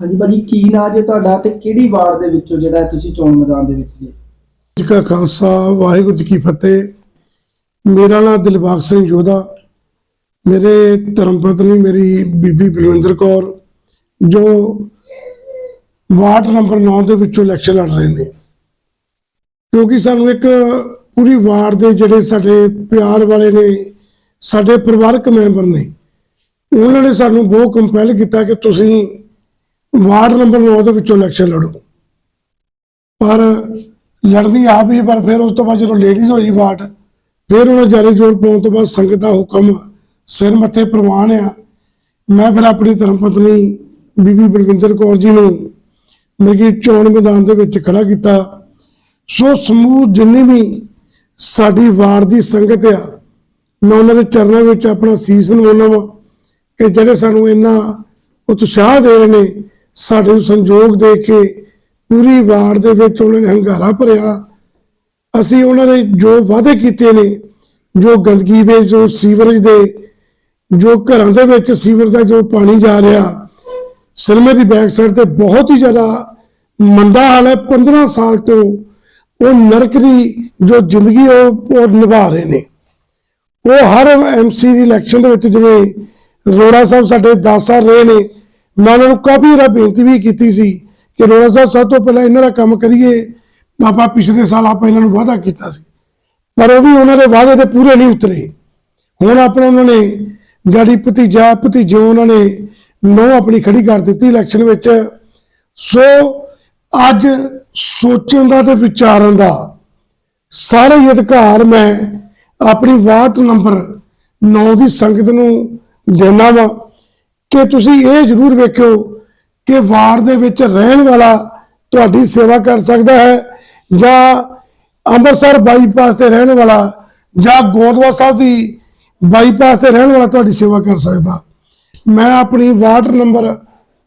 ਹਾਂਜੀ ਭਾਜੀ, ਕੀ ਨਾਂ ਜੇ ਤੁਹਾਡਾ ਤੇ ਕਿਹੜੀ ਵਾਰਡ ਦੇ ਵਿੱਚੋਂ ਜਿਹੜਾ ਤੁਸੀਂ ਚੋਣ ਮੈਦਾਨ ਦੇ ਵਿੱਚ ਜੀ? ਜੀ ਕਾ ਖਾਲਸਾ, ਵਾਹਿਗੁਰੂ ਜੀ ਕੀ ਫਤਿਹ। ਮੇਰਾ ਨਾਮ ਦਿਲਬਾਗ ਸਿੰਘ ਜੋਧਾ ਮੇਰੇ ਧਰਮ ਪਤਨੀ ਮੇਰੀ ਬੀਬੀ ਬਲਵਿੰਦਰ ਕੌਰ, ਜੋ ਵਾਰਡ ਨੰਬਰ 9 ਦੇ ਵਿੱਚੋਂ ਇਲੈਕਸ਼ਨ ਲੜ ਰਹੇ ਨੇ। ਕਿਉਂਕਿ ਸਾਨੂੰ ਇੱਕ ਪੂਰੀ ਵਾਰਡ ਦੇ ਜਿਹੜੇ ਸਾਡੇ ਪਿਆਰ ਵਾਲੇ ਨੇ, ਸਾਡੇ ਪਰਿਵਾਰਕ ਮੈਂਬਰ ਨੇ, ਉਹਨਾਂ ਨੇ ਸਾਨੂੰ ਬਹੁਤ ਕੰਪੈਲ ਕੀਤਾ ਕਿ ਤੁਸੀਂ ਵਾਰਡ ਨੰਬਰ 9 ਦੇ ਵਿੱਚੋਂ ਇਲੈਕਸ਼ਨ ਲੜੋ। ਪਰ ਲੜਦੀ ਆਪ ਹੀ, ਪਰ ਫਿਰ ਉਸ ਤੋਂ ਬਾਅਦ ਜਦੋਂ ਲੇਡੀਜ਼ ਹੋਈ ਵਾਰਡ, ਫਿਰ ਉਹਨਾਂ ਜਾਰੀ ਜੋਰ ਪਾਉਣ ਤੋਂ ਬਾਅਦ ਸੰਗਤ ਦਾ ਹੁਕਮ ਸਿਰ ਮੱਥੇ ਪ੍ਰਵਾਨ ਆ। ਮੈਂ ਫਿਰ ਆਪਣੀ ਧਰਮ ਪਤਨੀ ਬੀਬੀ ਬਲਵਿੰਦਰ ਕੌਰ ਜੀ ਨੂੰ ਮੇਰੀ ਚੋਣ ਮੈਦਾਨ ਦੇ ਵਿੱਚ ਖੜਾ ਕੀਤਾ। ਸੋ ਸਮੂਹ ਜਿੰਨੀ ਵੀ ਸਾਡੀ ਵਾਰਡ ਦੀ ਸੰਗਤ ਆ, ਮੈਂ ਉਹਨਾਂ ਦੇ ਚਰਨਾਂ ਵਿੱਚ ਆਪਣਾ ਸੀਸ ਨਵਾਉਣਾ ਵਾ। ਕਿ ਜਿਹੜੇ ਸਾਨੂੰ ਇੰਨਾ ਉਤਸ਼ਾਹ ਦੇ ਰਹੇ ਨੇ ਸਾਡੇ ਨੂੰ ਸੰਯੋਗ ਦੇ ਕੇ ਪੂਰੀ ਵਾਰਡ ਦੇ ਵਿੱਚ ਉਹਨਾਂ ਨੇ ਹੰਗਾਰਾ ਭਰਿਆ। ਅਸੀਂ ਉਹਨਾਂ ਦੇ ਜੋ ਵਾਅਦੇ ਕੀਤੇ ਨੇ, ਜੋ ਗੰਦਗੀ ਦੇ, ਜੋ ਸੀਵਰੇਜ ਦੇ, ਜੋ ਘਰਾਂ ਦੇ ਵਿੱਚ ਸੀਵਰ ਦਾ ਜੋ ਪਾਣੀ ਜਾ ਰਿਹਾ, ਸਿਨੇਮੇ ਦੀ ਬੈਕ ਸਾਈਡ ਤੇ ਬਹੁਤ ਹੀ ਜ਼ਿਆਦਾ ਮੰਦਾ ਹਾਲ ਹੈ। 15 ਸਾਲ ਤੋਂ ਉਹ ਨਰਕ ਦੀ ਜੋ ਜ਼ਿੰਦਗੀ ਉਹ ਉਹ ਨਿਭਾ ਰਹੇ ਨੇ। ਉਹ ਹਰ ਐਮਸੀ ਦੀ ਇਲੈਕਸ਼ਨ ਦੇ ਵਿੱਚ ਜਿਵੇਂ ਰੋੜਾ ਸਾਹਿਬ ਸਾਡੇ 10 ਸਾਲ ਰਹੇ ਨੇ ਮੈਂ ਉਹਨਾਂ ਨੂੰ ਕਾਫੀ ਵਾਰ ਬੇਨਤੀ ਵੀ ਕੀਤੀ ਸੀ ਕਿ ਰੋੜਾ ਸਾਹਿਬ ਸਭ ਤੋਂ ਪਹਿਲਾਂ ਇਹਨਾਂ ਦਾ ਕੰਮ ਕਰੀਏ। ਪਾਪਾ ਪਿਛਲੇ ਸਾਲ ਆਪਾਂ ਇਹਨਾਂ ਨੂੰ ਵਾਅਦਾ ਕੀਤਾ ਸੀ। ਪਰ ਉਹ ਵੀ ਉਹਨਾਂ ਦੇ ਵਾਅਦੇ ਤੇ ਪੂਰੇ ਨਹੀਂ ਉਤਰੇ। ਹੁਣ ਆਪਣਾ ਉਹਨਾਂ ਨੇ ਗਾੜੀ ਭਤੀਜਾ ਭਤੀਜੋ ਉਹਨਾਂ ਨੇ ਨੋ ਆਪਣੀ ਖੜੀ ਕਰ ਦਿੱਤੀ ਇਲੈਕਸ਼ਨ ਵਿੱਚ। ਸੋ ਅੱਜ ਸੋਚਣ ਦਾ ਤੇ ਵਿਚਾਰਨ ਦਾ ਸਾਰੇ ਹੀ ਅਧਿਕਾਰ ਮੈਂ ਆਪਣੀ ਵਾਰਡ ਨੰਬਰ 9 ਦੀ ਸੰਗਤ ਨੂੰ ਦੇਣਾ ਵਾ। ਕਿ ਤੁਸੀਂ ਇਹ ਜ਼ਰੂਰ ਵੇਖਿਓ ਕਿ ਵਾਰਡ ਦੇ ਵਿੱਚ ਰਹਿਣ ਵਾਲਾ ਤੁਹਾਡੀ ਸੇਵਾ ਕਰ ਸਕਦਾ ਹੈ, ਜਾਂ ਅੰਮ੍ਰਿਤਸਰ ਬਾਈਪਾਸ ਤੇ ਰਹਿਣ ਵਾਲਾ, ਜਾਂ ਗੋਦਵਾ ਸਾਹਿਬ ਦੀ ਬਾਈਪਾਸ ਤੇ ਰਹਿਣ ਵਾਲਾ ਤੁਹਾਡੀ ਸੇਵਾ ਕਰ ਸਕਦਾ। ਮੈਂ ਆਪਣੀ ਵਾਰਡ ਨੰਬਰ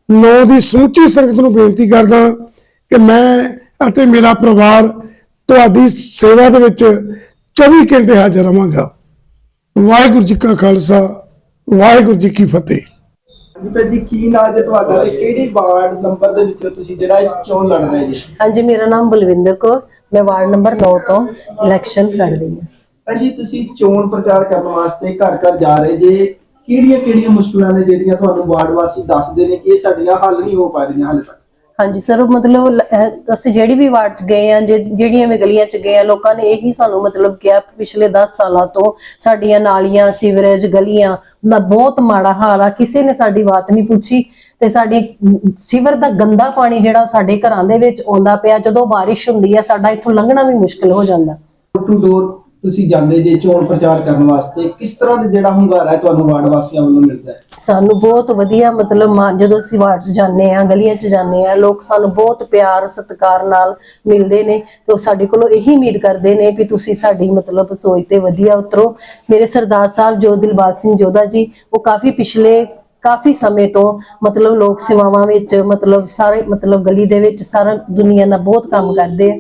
9 ਦੀ ਸਮੁੱਚੀ ਸੰਗਤ ਨੂੰ ਬੇਨਤੀ ਕਰਦਾ ਕਿ ਮੈਂ ਅਤੇ ਮੇਰਾ ਪਰਿਵਾਰ ਤੁਹਾਡੀ ਸੇਵਾ ਦੇ ਵਿੱਚ 24 ਘੰਟੇ ਹਾਜ਼ਰ ਰਵਾਂਗਾ ਵਾਹਿਗੁਰੂ ਜੀ ਕਾ ਖਾਲਸਾ, ਵਾਹਿਗੁਰੂ ਜੀ ਕੀ ਫਤਿਹ। ਹਾਂਜੀ ਭਾਜੀ ਕੀ ਨਾਂ ਜੇ ਤੁਹਾਡਾ ਤੇ ਕਿਹੜੀ ਵਾਰਡ ਨੰਬਰ ਦੇ ਵਿੱਚੋਂ ਤੁਸੀਂ ਜਿਹੜਾ ਚੋਣ ਲੜ ਰਹੇ ਜੀ? ਹਾਂਜੀ ਮੇਰਾ ਨਾਮ ਬਲਵਿੰਦਰ ਕੌਰ। ਮੈਂ ਵਾਰਡ ਨੰਬਰ 9 ਤੋਂ ਇਲੈਕਸ਼ਨ ਲੜ ਰਹੀ ਹਾਂ ਭਾਜੀ ਤੁਸੀਂ ਚੋਣ ਪ੍ਰਚਾਰ ਕਰਨ ਵਾਸਤੇ ਘਰ ਘਰ ਜਾ ਰਹੇ ਜੇ। ਕਿਹੜੀਆਂ ਕਿਹੜੀਆਂ ਮੁਸ਼ਕਲਾਂ ਨੇ ਜਿਹੜੀਆਂ ਤੁਹਾਨੂੰ ਵਾਰਡ ਵਾਸੀ ਦੱਸਦੇ ਨੇ ਕਿ ਇਹ ਸਾਡੀਆਂ ਹੱਲ ਨਹੀਂ ਹੋ ਪਾ ਰਹੀਆਂ ਹਾਲੇ ਤੱਕ? ਹਾਂਜੀ ਸਰ ਮਤਲਬ ਅਹ, ਅਸੀਂ ਜਿਹੜੀ ਵੀ ਵਾਰਡ ਚ ਗਏ ਆ ਜਿਹੜੀਆਂ ਵੀ ਗਲੀਆਂ ਚ ਗਏ ਆ ਲੋਕਾਂ ਨੇ ਇਹੀ ਸਾਨੂੰ ਮਤਲਬ ਕਿਹਾ, ਪਿਛਲੇ 10 ਸਾਲਾਂ ਤੋਂ ਸਾਡੀਆਂ ਨਾਲੀਆਂ, ਸੀਵਰੇਜ, ਗਲੀਆਂ, ਦਾ ਬਹੁਤ ਮਾੜਾ ਹਾਲ ਆ, ਕਿਸੇ ਨੇ ਸਾਡੀ ਬਾਤ ਨਹੀਂ ਪੁੱਛੀ ਤੇ ਸਾਡੀ ਸੀਵਰ ਦਾ ਗੰਦਾ ਪਾਣੀ ਜਿਹੜਾ ਸਾਡੇ ਘਰਾਂ ਦੇ ਵਿੱਚ ਆਉਂਦਾ ਪਿਆ, ਜਦੋਂ ਬਾਰਿਸ਼ ਹੁੰਦੀ ਆ, ਸਾਡਾ ਇੱਥੋਂ ਲੰਘਣਾ ਵੀ ਮੁਸ਼ਕਲ ਹੋ ਜਾਂਦਾ। ਟੂ ਡੋਰ ਤੁਸੀਂ ਜਾਂਦੇ ਜੇ ਚੋਣ ਪ੍ਰਚਾਰ ਕਰਨ ਵਾਸਤੇ ਕਿਸ ਤਰ੍ਹਾਂ ਦੇ ਜਿਹੜਾ ਹੁੰਗਾਰਾ ਤੁਹਾਨੂੰ ਵਾਰਡ ਵਾਸੀਆਂ ਵੱਲੋਂ ਮਿਲਦਾ ਹੈ? ਸਾਨੂੰ ਬਹੁਤ ਵਧੀਆ ਮਤਲਬ ਮਾ- ਜਦੋਂ ਅਸੀਂ ਵਾਰਡ 'ਚ ਜਾਂਦੇ ਆ ਗਲੀਆਂ 'ਚ ਜਾਂਦੇ ਆ ਲੋਕ ਸਾਨੂੰ ਬਹੁਤ ਪਿਆਰ, ਸਤਿਕਾਰ ਨਾਲ ਮਿਲਦੇ ਨੇ ਤੇ ਉਹ ਸਾਡੇ ਕੋਲੋਂ ਇਹੀ ਉਮੀਦ ਕਰਦੇ ਨੇ ਵੀ ਤੁਸੀਂ ਸਾਡੀ ਮਤਲਬ ਸੋਚ ਤੇ ਵਧੀਆ ਉਤਰੋ। ਮੇਰੇ ਸਰਦਾਰ ਸਾਹਿਬ ਜੋ ਦਿਲਬਾਗ ਸਿੰਘ ਜੋਧਾ ਜੀ, ਉਹ ਕਾਫੀ ਪਿਛਲੇ ਕਾਫੀ ਸਮੇਂ ਤੋਂ ਮਤਲਬ ਲੋਕ ਸੇਵਾਵਾਂ ਵਿੱਚ ਮਤਲਬ ਸਾਰੇ ਮਤਲਬ ਗਲੀ ਦੇ ਵਿੱਚ ਸਾਰਾ ਦੁਨੀਆ ਦਾ ਬਹੁਤ ਕੰਮ ਕਰਦੇ ਆ।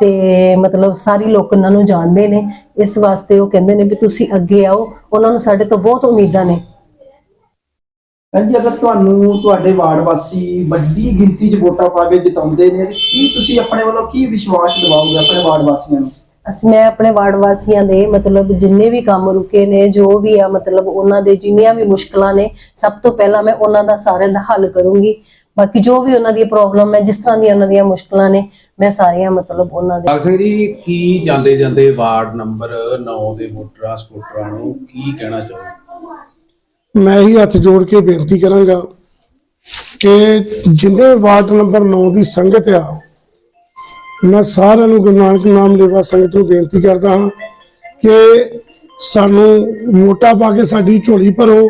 ਤੇ ਮਤਲਬ ਸਾਰੀ ਲੋਕ ਉਹਨਾਂ ਨੂੰ ਜਾਣਦੇ ਨੇ। ਇਸ ਵਾਸਤੇ ਉਹ ਕਹਿੰਦੇ ਨੇ ਵੀ ਤੁਸੀਂ ਅੱਗੇ ਆਓ ਉਹਨਾਂ ਨੂੰ ਸਾਡੇ ਤੋਂ ਬਹੁਤ ਉਮੀਦਾਂ ਨੇ। ਹਾਂਜੀ ਅਗਰ ਤੁਹਾਨੂੰ ਤੁਹਾਡੇ ਵਾਰਡ ਵਾਸੀ ਵੱਡੀ ਗਿਣਤੀ 'ਚ ਵੋਟਾਂ ਪਾ ਕੇ ਜਿਤਾਉਂਦੇ ਨੇ ਤੇ ਕੀ ਤੁਸੀਂ ਆਪਣੇ ਵੱਲੋਂ ਕੀ ਵਿਸ਼ਵਾਸ ਦਿਵਾਓਗੇ ਆਪਣੇ ਵਾਰਡ ਵਾਸੀਆਂ ਨੂੰ? ਅਸੀਂ ਮੈਂ ਆਪਣੇ ਵਾਰਡ ਵਾਸੀਆਂ ਦੇ ਮਤਲਬ ਜਿੰਨੇ ਵੀ ਕੰਮ ਰੁਕੇ ਨੇ ਜੋ ਵੀ ਆ ਮਤਲਬ ਉਹਨਾਂ ਦੇ ਜਿੰਨੀਆਂ ਵੀ ਮੁਸ਼ਕਲਾਂ ਨੇ ਸਭ ਤੋਂ ਪਹਿਲਾਂ ਮੈਂ ਉਹਨਾਂ ਦਾ ਸਾਰਿਆਂ ਦਾ ਹੱਲ ਕਰੂੰਗੀ। ਬਾਕੀ ਜੋ ਵੀ ਉਹਨਾਂ ਦੀ ਪ੍ਰੋਬਲਮ ਹੈ ਜਿਸ ਤਰ੍ਹਾਂ ਦੀਆਂ ਉਹਨਾਂ ਦੀਆਂ ਮੁਸ਼ਕਲਾਂ ਨੇ ਮੈਂ ਸਾਰੀਆਂ ਮਤਲਬ ਉਹਨਾਂ ਦੇ ਸਿੰਘ ਜੀ ਕੀ ਜਾਂਦੇ ਜਾਂਦੇ ਵਾਰਡ ਨੰਬਰ 9 ਦੇ ਵੋਟਰਾਂ ਸਪੋਰਟਰਾਂ ਨੂੰ ਕੀ ਕਹਿਣਾ ਚਾਹੋਗੇ? ਮੈਂ ਹੀ ਹੱਥ ਜੋੜ ਕੇ ਬੇਨਤੀ ਕਰਾਂਗਾ ਕਿ ਜਿੰਨੇ ਵਾਰਡ ਨੰਬਰ 9 ਦੀ ਸੰਗਤ ਆ ਮੈਂ ਸਾਰਿਆਂ ਨੂੰ ਗੁਰੂ ਨਾਨਕ ਨਾਮ ਲੇਵਾ ਸੰਗਤ ਨੂੰ ਬੇਨਤੀ ਕਰਦਾ ਹਾਂ ਕਿ ਸਾਨੂੰ ਵੋਟਾਂ ਪਾ ਕੇ ਸਾਡੀ ਝੋਲੀ ਭਰੋ।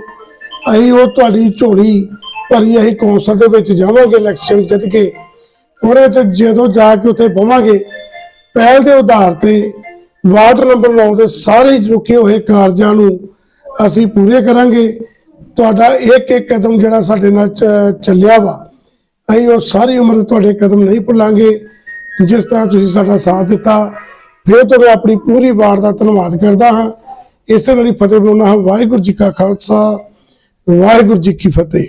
ਅਸੀਂ ਉਹ ਤੁਹਾਡੀ ਝੋਲੀ ਭਰੀ ਅਸੀਂ ਕੌਂਸਲ ਦੇ ਵਿੱਚ ਜਾਵਾਂਗੇ ਇਲੈਕਸ਼ਨ ਜਿੱਤ ਕੇ ਉਹਦੇ ਵਿੱਚ ਜਦੋਂ ਜਾ ਕੇ ਉੱਥੇ ਪਵਾਂਗੇ, ਪਹਿਲ ਦੇ ਆਧਾਰ ਤੇ ਵਾਰਡ ਨੰਬਰ 9 ਦੇ ਸਾਰੇ ਰੁਕੇ ਹੋਏ ਕਾਰਜਾਂ ਨੂੰ ਅਸੀਂ ਪੂਰੇ ਕਰਾਂਗੇ। ਤੁਹਾਡਾ ਇੱਕ ਇੱਕ ਕਦਮ ਜਿਹੜਾ ਸਾਡੇ ਨਾਲ ਚੱਲਿਆ ਵਾ, ਅਸੀਂ ਉਹ ਸਾਰੀ ਉਮਰ ਤੁਹਾਡੇ ਕਦਮ ਨਹੀਂ ਭੁੱਲਾਂਗੇ। ਜਿਸ ਤਰ੍ਹਾਂ ਤੁਸੀਂ ਸਾਡਾ ਸਾਥ ਦਿੱਤਾ, ਫਿਰ ਤੋਂ ਮੈਂ ਆਪਣੀ ਪੂਰੀ ਵਾਰਡ ਦਾ ਧੰਨਵਾਦ ਕਰਦਾ ਹਾਂ। ਇਸੇ ਨਾਲ ਹੀ ਫਤਿਹ ਬੁਲਾਉਣਾ ਹਾਂ ਵਾਹਿਗੁਰੂ ਜੀ ਕਾ ਖਾਲਸਾ, ਵਾਹਿਗੁਰੂ ਜੀ ਕੀ ਫਤਿਹ।